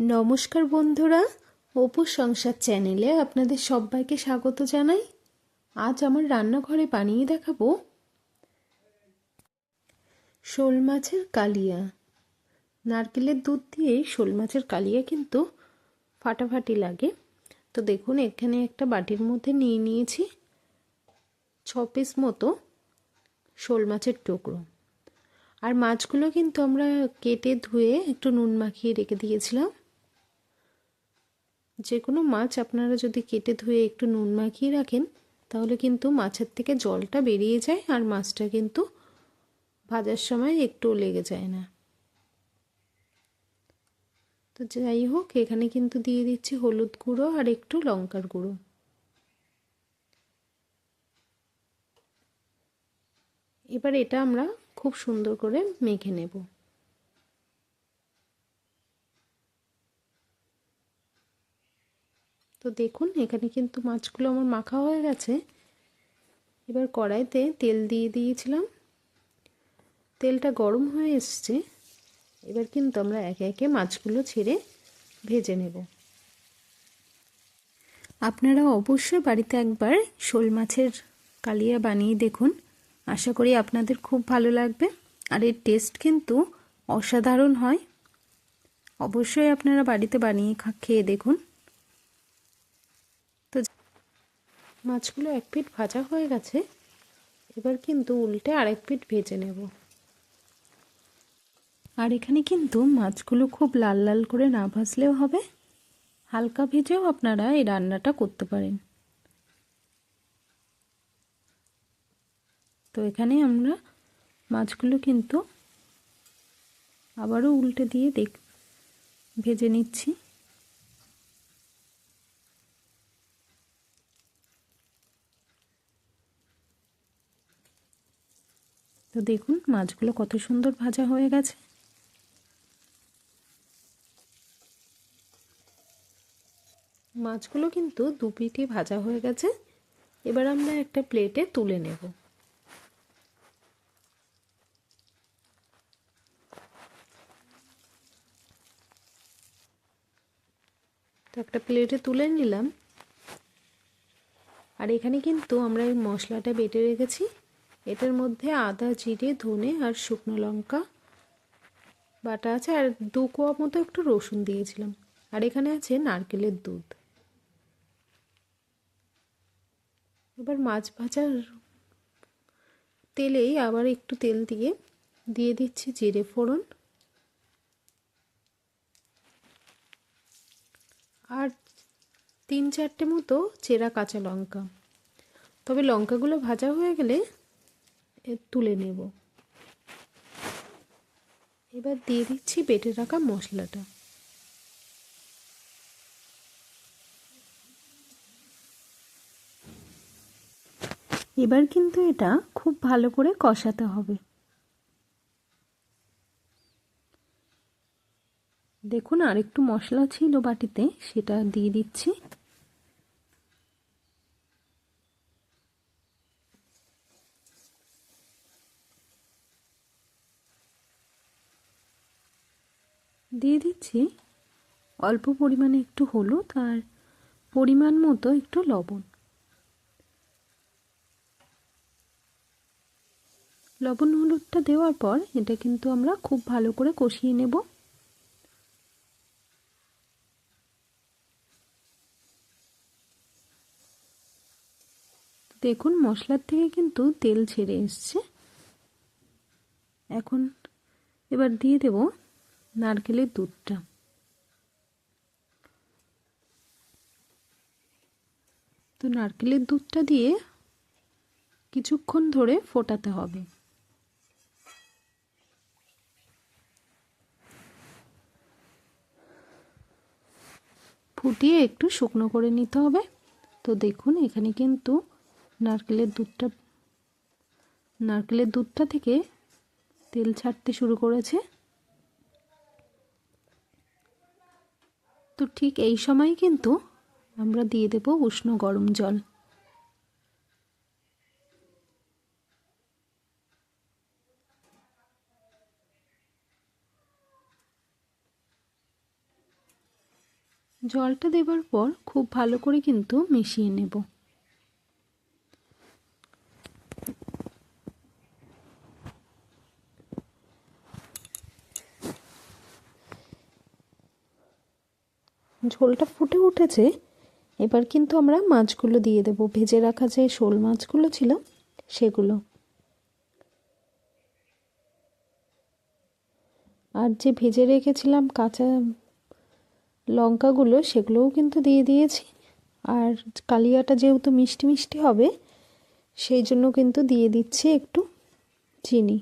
নমস্কার বন্ধুরা, অপু সংসার চ্যানেলে আপনাদের সবাইকে স্বাগত জানাই। আজ আমার রান্নাঘরে বানিয়ে দেখাবো শোল মাছের কালিয়া। নারকেলের দুধ দিয়ে শোল মাছের কালিয়া কিন্তু ফাটাফাটি লাগে। তো দেখুন, এখানে একটা বাটির মধ্যে নিয়ে নিয়েছি ছ পিস মতো শোল মাছের টুকরো। আর মাছগুলো কিন্তু আমরা কেটে ধুয়ে একটু নুন মাখিয়ে রেখে দিয়েছিলাম। যে কোনো মাছ আপনারা যদি কেটে ধুয়ে একটু নুন মাখিয়ে রাখেন, তাহলে কিন্তু মাছের থেকে জলটা বেরিয়ে যায় আর মাছটা কিন্তু ভাজার সময় একটুও লেগে যায় না। তো যাই হোক, এখানে কিন্তু দিয়ে দিচ্ছি হলুদ গুঁড়ো আর একটু লঙ্কার গুঁড়ো। এবার এটা আমরা খুব সুন্দর করে মেখে নেব। তো দেখুন, এখানে কিন্তু মাছগুলো আমার মাখা হয়ে গেছে। এবার কড়াইতে তেল দিয়ে দিয়েছিলাম। তেলটা গরম হয়ে এসছে। এবার কিন্তু আমরা একে একে মাছগুলো ছেড়ে ভেজে নেব। আপনারা অবশ্যই বাড়িতে একবার শোল মাছের কালিয়া বানিয়ে দেখুন। আশা করি আপনাদের খুব ভালো লাগবে। আর এর টেস্ট কিন্তু অসাধারণ হয়। অবশ্যই আপনারা বাড়িতে বানিয়ে খেয়ে দেখুন তো মাছগুলো এক পিঠ ভাজা হয়ে গেছে, এবার কিন্তু উল্টে আরেক পিঠ ভেজে নেব। আর এখানে কিন্তু মাছগুলো খুব লাল লাল করে না ভাজলেও হবে, হালকা ভেজেও আপনারা এই রান্নাটা করতে পারেন। তো এখানে আমরা মাছগুলো কিন্তু আবারও উল্টে দিয়ে দেখ ভেজে নিচ্ছি। তো দেখুন, মাছগুলো কত সুন্দর ভাজা হয়ে গেছে। মাছগুলো কিন্তু দু পিঠে ভাজা হয়ে গেছে। এবার আমরা একটা প্লেটে তুলে নেব। তো একটা প্লেটে তুলে নিলাম। আর এখানে কিন্তু আমরা এই মশলাটা বেটে রেখেছি। এটার মধ্যে আদা, জিরে, ধনে আর শুকনো লঙ্কা বাটা আছে, আর দু কোয়া মতো একটু রসুন দিয়েছিলাম। আর এখানে আছে নারকেলের দুধ। এবার মাছ ভাজার তেলেই আবার একটু তেল দিয়ে দিয়ে দিচ্ছি জিরে ফোড়ন। আর তিন চারটে মতো চেরা কাঁচা লঙ্কা। তবে লঙ্কাগুলো ভাজা হয়ে গেলে তুলে নেব। এবার দিয়ে দিচ্ছি বেটে রাখা মশলাটা। এবার কিন্তু এটা খুব ভালো করে কষাতে হবে। দেখুন আর একটু মশলা ছিল বাটিতে, সেটা দিয়ে দিচ্ছি। দিয়ে দিচ্ছি। অল্প পরিমাণে একটু হলুদ আর পরিমাণ মতো একটু লবণ। লবণ হলুদটা দেওয়ার পর এটা কিন্তু আমরা খুব ভালো করে কষিয়ে নেব। দেখুন, মশলার থেকে কিন্তু তেল ছেড়ে এসছে। এখন এবার দিয়ে দেব নারকেলের দুধটা। তো নারকেলের দুধটা দিয়ে কিছুক্ষণ ধরে ফোটাতে হবে। ফুটিয়ে একটু শুকনো করে নিতে হবে। তো দেখুন, এখানে কিন্তু নারকেলের দুধটা নারকেলের দুধটা থেকে তেল ছাড়তে শুরু করেছে। তো ঠিক এই সময় কিন্তু আমরা দিয়ে দেব উষ্ণ গরম জল। জলটা দেবার পর খুব ভালো করে কিন্তু মিশিয়ে নেব। ঝোলটা ফুটে উঠেছে। এবার কিন্তু আমরা মাছগুলো দিয়ে দেব। ভেজে রাখা যে শোল মাছগুলো ছিল, সেগুলো। আর যে ভেজে রেখেছিলাম কাঁচা লঙ্কাগুলো, সেগুলোও কিন্তু দিয়ে দিয়েছি। আর কালিয়াটা যেহেতু মিষ্টি মিষ্টি হবে, সেই জন্য কিন্তু দিয়ে দিচ্ছি একটু চিনি।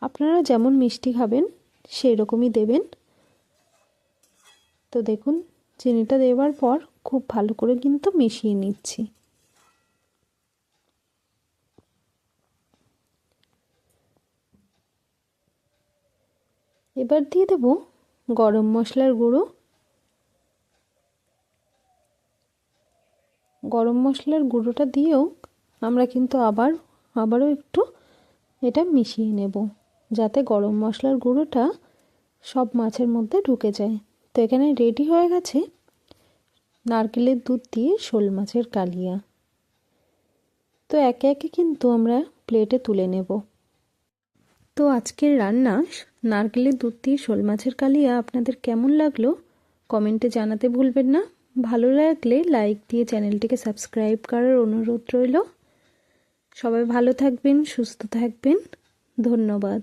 আপনারা যেমন মিষ্টি খাবেন সেই রকমই দেবেন। তো দেখুন, চিনিটা দেওয়ার পর খুব ভালো করে কিন্তু মিশিয়ে নিচ্ছি। এবার দিয়ে দেব গরম মশলার গুঁড়ো। গরম মশলার গুঁড়োটা দিয়েও আমরা কিন্তু আবার, আবারও একটু এটা মিশিয়ে নেব, যাতে গরম মশলার গুঁড়োটা সব মাছের মধ্যে ঢুকে যায়। তো এখানে রেডি হয়ে গেছে নারকেলের দুধ দিয়ে শোল মাছের কালিয়া। তো একে একে কিন্তু আমরা প্লেটে তুলে নেব। তো আজকের রান্না, নারকেলের দুধ দিয়ে শোল মাছের কালিয়া আপনাদের কেমন লাগল কমেন্টে জানাতে ভুলবেন না। ভালো লাগলে লাইক দিয়ে চ্যানেলটিকে সাবস্ক্রাইব করার অনুরোধ রইল। সবাই ভালো থাকবেন, সুস্থ থাকবেন। ধন্যবাদ।